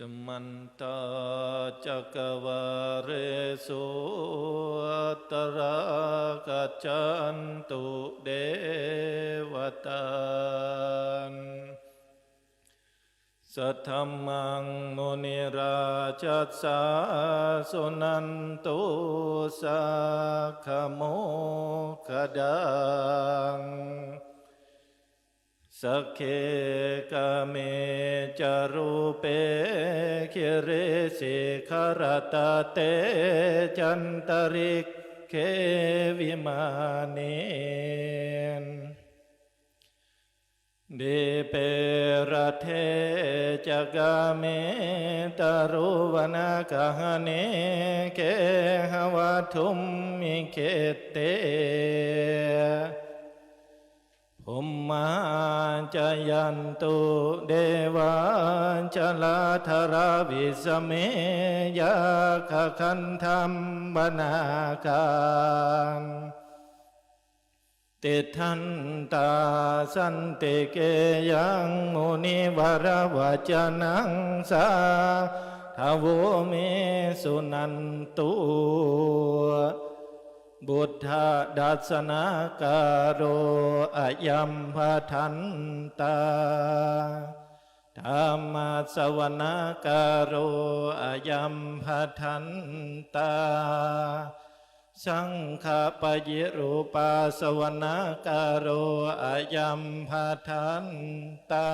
สมันตาจักวาเรสุตระกัจจันตุเดวตานสัทธมมังมุนิราชัสสาสุนันตุสักขโมคดัง สักเคกะเมจารูเปคิริสิ ผมมาจะหเนเคหวัทุมมาจยันตุเดวาจลาธรวิสเมยาคคันธรรมบนาการติทันตาสันติเกยังมุนิวรวจนังสาทวเมสุนันตุ บุตธดัสนาการโรอายัมพทันตาธรรมสวนาการโรอายัมพทันตา สังฆปยิรูปาสวนาการโรอายัมพทันตา